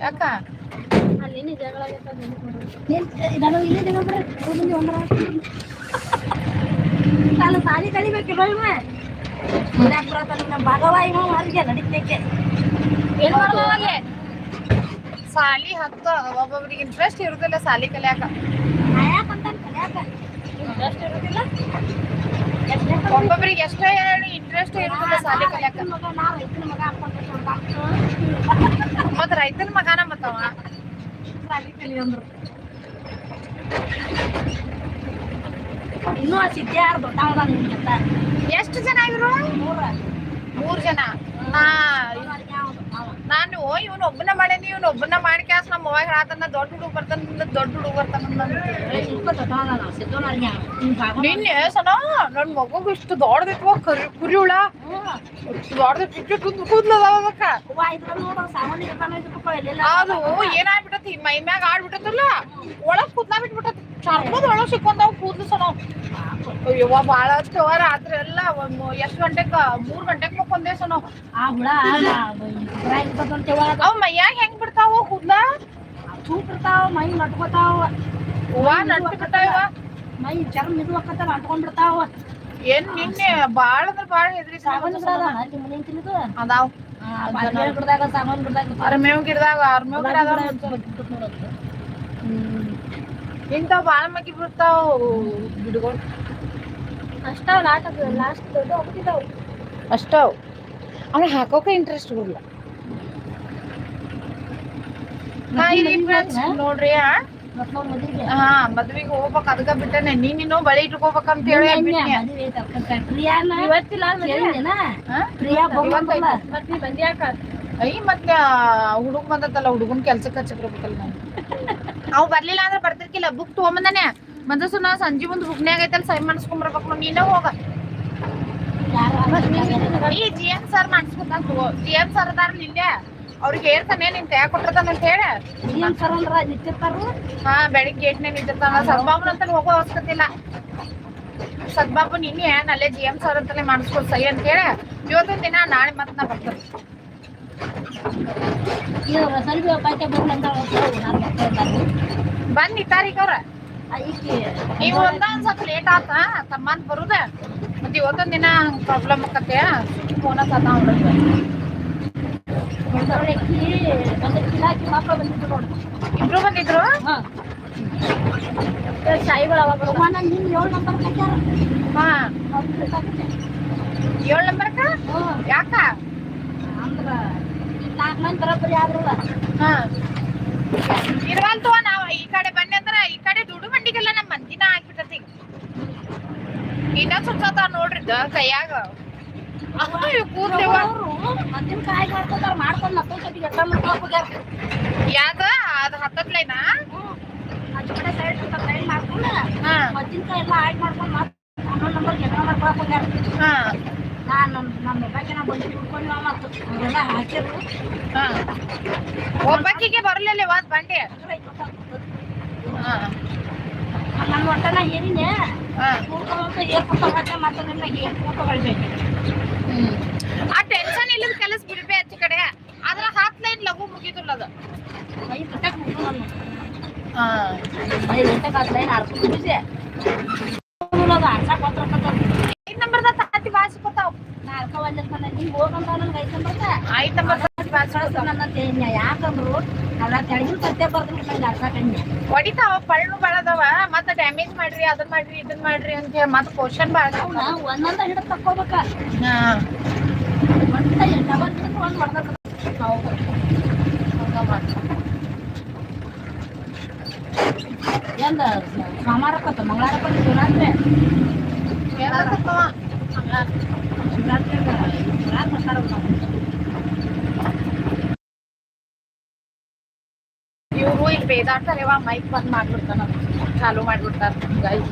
ಯಾಕ? ಸಾಲಿ ಕಲಿಬೇಕಿಲ್ಲ ಭಾಗವ ಇವ ಮಾರ್ಗೆ ನಡಿತೈತೆ. ಏನ್ ಸಾಲಿ ಹತ್ತ ಒಬ್ಬೊಬ್ರಿಗೆ ಇಂಟ್ರೆಸ್ಟ್ ಇರುದಿಲ್ಲ ಸಾಲಿ ಕಲಿಯಾಕ. ಅಂತ ಕಲ್ಯಾಕ. ಇಂಟ್ರೆಸ್ಟ್ ಇರೋದಿಲ್ಲ. ಒಬ್ಬೊಬ್ರಿಗೆ ಎಷ್ಟೋ ಹೇಳಿ ಇಂಟ್ರೆಸ್ಟ್ ಇರುದಿಲ್ಲ ಸಾಲಿ ಕಲಿಯಾಕ. ಮಗ ನಾ ರೈತನ ಮಗನ ಮತ್ತವ? ಶಾಲಿ ಕಲಿ ಅಂದ್ರು ಇನ್ನೂ ಆ ಸಿದ್ಧಾರ್ ದೊಡ್ಡವದ ನಿಮ್ಗಿಂತ ಎಷ್ಟು ಜನ ಇದ್ರು ಮೂರ. ಮೂರ್ ಜನ. ನಾ ನಾನು ಇವನ್ ಒಬ್ಬನ ಮಾಡೇನಿ ಇವನ್ ಒಬ್ಬನ ಮಾಡಿ ಕ್ಯಾಸ್ ನಮ್ಮ ಅವಾಗ ಹೇಳತನ ದೊಡ್ಡ ಹುಡುಗ ಬರ್ತಾನ ದೊಡ್ಡ ಹುಡುಗ ಬರ್ತಾನ ನಿನ್ನೆ ಸನ ನನ್ ಮಗು ಇಷ್ಟು ದೊಡ್ಡದಿತ್ತು ಕರಿ ಕುರಿ ಹುಳ ದೊಡ್ಡದಿಟ್ಟು ಕೂದ್ಲದ ಅದಕ್ಕ ಅದು ಏನಾಗ್ಬಿಟ್ಟತಿ ಮೈ ಮ್ಯಾಗ ಆಡ್ಬಿಟ್ಟತಲ್ಲ ಒಳಗ್ ಕೂದ್ಲಾ ಬಿಟ್ಬಿಟ್ಟತಿ ಚರ್ಮದ ಒಳಗೆ ಸಿಕ್ಕೊಂಡವ್ ಕೂದ್ಲು ಸನ. ಅಯ್ಯವ್ವ ಬಾಳ ಹತ್ತವ ರಾತ್ರಿ ಎಲ್ಲ ಎಷ್ಟ್ ಗಂಟೆಗ ಮೂರ್ ಗಂಟೆಗ್ ಆ ಹುಳ ಅವ್ ಮೈಯಾಗ ಹೆಂಗ್ ಬಿಡ್ತಾವ ಕೂದ್ಲ? ಮೈ ನಟ್ಕೋತಾವ. ಹೂವ ನಟ್ಟು ಮೈ ಚರ್ಮ ಇದು ಹಾಕತ್ತಾರ ಅಂಟ್ಕೊಂಡ್ಬಿಡ್ತಾವ ಏನ್ ನಿನ್ನೆ ಬಾಳ ಅಂದ್ರ ಬಾಳ ಹೆದ್ರಿ ಸಾಬನ್ ಅದಾವ್. ಅರ್ಮೇವ್ ಗಿಡದಾಗ ಅರ್ಮೇವ್ ಗಿಡ ಅದಾವ ಭಾಳ ಮಗಿ ಬಿಡ್ತಾವ ಗಿಡಗಳು ಅಷ್ಟಾವ ಲಾಸ್ಟ್ ಲಾಸ್ಟ್ ದೊಡ್ಡ ಹೋಗ್ತಿದ್ದಾವ ಅಷ್ಟವ್. ಅವ್ನ ಹಾಕೋಕ ಇಂಟ್ರೆಸ್ಟ್ ಬರಲ್ಲ. ಹಾ ನೋಡ್ರಿ ಹಾ ಮದುವೆಗೆ ಹೋಗ್ಬೇಕ ಅದಕ್ಕ ಬಿಟ್ಟನೆ. ನೀನು ಬಳಿ ಇಟ್ಕೋಬೇಕಂತ ಹೇಳಿ ಐ ಮತ್ತೆ ಹುಡುಗ ಬಂದತ್ತಲ್ಲ ಹುಡುಗನ್ ಕೆಲ್ಸಕ್ಕೆ ಹಚ್ಚಕ್ರಬೇಕಲ್ಲ ನಾನು ಅವ್ ಬರ್ಲಿಲ್ಲ ಅಂದ್ರೆ ಬರ್ತಿರ್ಕಿಲ್ಲ ಬುಕ್ ತಗೊಂಬಂದಾನೆ. ಬಂದಸು ನಾ ಸಂಜೆ ಮುಂದ್ ಬುಕ್ನ್ಯಾಗ ಐತಲ್ಲ ಸೈ ಮಾಡಿಸ್ಕೊಂಬರ್ಬೇಕು ನೀನೇ ಹೋಗ. ಈ ಜಿ ಎನ್ ಸರ್ ಮಾಡಿಸ್ಕೊತಾನ ತಗೋ. ಜಿ ಎನ್ ಸರ್ ಅದಾರ ನಿಂದೆ. ಅವ್ರಿಗೆ ಹೇಳ್ತಾನೆ ನಿನ್ ತಯಾ ಕೊಟ್ಟಿರ್ತಾನ ಅಂತ ಹೇಳಿ. ಹಾ ಬೆಳಿಗ್ಗೆ ಗೇಟ್ನೇ ನಿಂತಿರ್ತಾನ ಸದ್ಬಾಬು ಅಂತ ಹೋಗೋ ಅವಶ್ಯಕತೆ ಇಲ್ಲ. ಸದ್ಬಾಬು ನಿನ್ನೆ ಅಲ್ಲೇ ಜಿ ಎಂ ಸರ್ ಅಂತಲೇ ಮಾಡಿಸ್ಕೊಡ್ ಸೈ ಅಂತ ಹೇಳಿ. ಇವತ್ತೊಂದ್ ದಿನ ನಾಳೆ ಮತ್ತೆ ನಾ ಬರ್ತೇನೆ. ಇದು ಸಲ್ವಿ ಪಾಯ್ಕೆ ಬಂದಂತ ನಾನು ಮಕ್ಕಳು ಬಂದ್ ನಿಟ್ಟಾರೀಗ ಅವ್ರ. ನೀವು ಒಂದೊಂದ್ ಸ್ವಲ್ಪ ಲೇಟ್ ಆತ? ತಮ್ಮಂತ ಬರುದ? ಮತ್ತೆ ಇವತ್ತೊಂದ್ ದಿನ ಪ್ರಾಬ್ಲಮ್ ಆಕತ್ತೆ. ಫೋನ್ ಬಂದಿದ್ರು ನೋಡು. ಇಬ್ರು ಬಂದಿದ್ರು? ಹಾ. ಶಾಯಿಗಳು ಅವಾಗ ಏಳು ನಂಬರ್ ಹಾ. ಅವ್ರು ಏಳ್ ನಂಬರ್ಕ. ಯಾಕ? ಅಂದ್ರ ಮಂದಿ ಬರೋಬ್ಬರಿ ಆದ್ರಲ್ಲ. ಹಾ. ಇರ್ವಲ್ತು ನಾವ್ ಈ ಕಡೆ ಬನ್ನಿ ಅಂದ್ರ ಈ ಕಡೆ ದುಡು ಮಂಡಿಗೆಲ್ಲ ನಮ್ ಮಂದಿನ ಆಗ್ಬಿಟ್ಟತಿ ಇನ್ನೊಂದ್ ಸುತ್ತ ನೋಡ್ರಿ ಕೈಯಾಗ. ಕೂದ್ಲೇವ ಮದ್ದಿನ ಕಾಯಿ ಮಾಡ್ಕೊಂಡಾರ ಮಾಡ್ಕೊಂಡ್ ಮಕ್ಕಳ ಜೊತೆಗೆ ಎಲ್ಲ ಮಾಡ್ಕೊಳಕ್ ಹೋಗ್ಯಾರ. ಯಾವ್ದ? ಅದ್ ಹತ್ತತ್ಲೈನಾ ಅದ್ ಕಡೆ ಸೈಡ್ ಸೈಡ್ ಮಾಡ್ಕೊಂಡ ಕಾಯಿ ಎಲ್ಲ ಆಡ್ ಮಾಡ್ಕೊಂಡ್ ಮತ್ತೆ ನಂಬರ್ ಎಲ್ಲ ಮಾಡ್ಕೊಳಕ್ ಹೋಗ್ಯಾರ. ಹಾ. ನಾನು ನಮ್ಮ ಹೆಬ್ಬಾಕಿನ ಬಂದು ಕುಡ್ಕೊಂಡು ಮತ್ತು ಎಲ್ಲ ಹಾಕಿದ್ರು ಹಾ. ಒಬ್ಬಾಕಿಗೆ ಬರ್ಲಿಲ್ಲ ಇವತ್ ಬಂಡಿ. ಹಾ. ನನ್ನ ಒಟ್ಟನ ಏನಿದೆ? ಹಾ. ಕೂಡ್ಕೊಂತ ಏರ್ಕೊಂತ ಮತ್ತು ನನ್ನ ಏರ್ಕೊಂತ ಹೊಳ್ಬೇಕು ಆ ಟೆನ್ಷನ್ ಇಲ್ಲದ ಕೆಲಸ ಬಿಡ್ಬೇ ಹಚ್ಚ ಕಡೆ. ಅದ್ರ ಹತ್ ಲೈನ್ ಲಘು ಮುಗಿದಿಲ್ಲ ಅದು. ಐದು ಗಂಟೆಗೆ ಮುಗಿದು ನಾನು. ಹಾ. ಐದು ಗಂಟೆಗೆ ಅದು ಲೈನ್ ಆಡ್ಸಕ್ಕೆ ಹೋಗ್ತಿರ್ತದ ಐದ್ ನಂಬರ್ದ ತಾತಿ ಬಾಸಿಕೊತಾವ್ ನಾ ಅರ್ಕವಲ್ಲ ನೀನು ಹೋಗಂತ ನನ್ಗೆ ಐದು ನಂಬರ್ದ ಐದ್ ನಂಬರ್ ತಾತಿ ಬಾಸಿಕೊತಾವ್ ಯಾಕಂದ್ರು ಅಲ್ಲ ತೆಳಗಿನ ಸತ್ಯ ಬರ್ದು ಆಡ್ಸಕನ್ಯ ಹೊಡಿತಾವ ಪಳ್ಳು ಬಳದವ. ಮತ್ತೆ ಡ್ಯಾಮೇಜ್ ಮಾಡ್ರಿ ಅದನ್ ಮಾಡ್ರಿ ಇದನ್ ಮಾಡ್ರಿ ಅಂತ ಹೇಳಿ ಮತ್ತ ಕ್ವಶನ್ ಬಾಳ ಒಂದೊಂದ ಹಿಡಿದು ತಕ್ಕೋಬೇಕ. ಒಂದ ಡಬಲ್ ಹಿಡಿದು ಒಂದು ಹೊಡೆದ ಹೌದು. ಎಂದ ಸೋಮವಾರಕ್ಕತ್ತ ಮಂಗಳವಾರಕ್ಕತ್ತ ಶಿವರಾತ್ರಿ ಏನಾಗತ್ತವ? ಹಂಗ. ಶಿವರಾತ್ರಿ ಶಿವರಾತ್ರಿ ಮಾಡ್ತಾರ ನಾವು ಇವ್ರು ಇಲ್ಲಿ ಬೇದಾಡ್ತಾರೇವ ಮೈಕ್ ಬಂದ್ ಮಾಡ್ಬಿಡ್ತಾನ ಚಾಲು ಮಾಡ್ಬಿಡ್ತಾರ ಗೈಸ್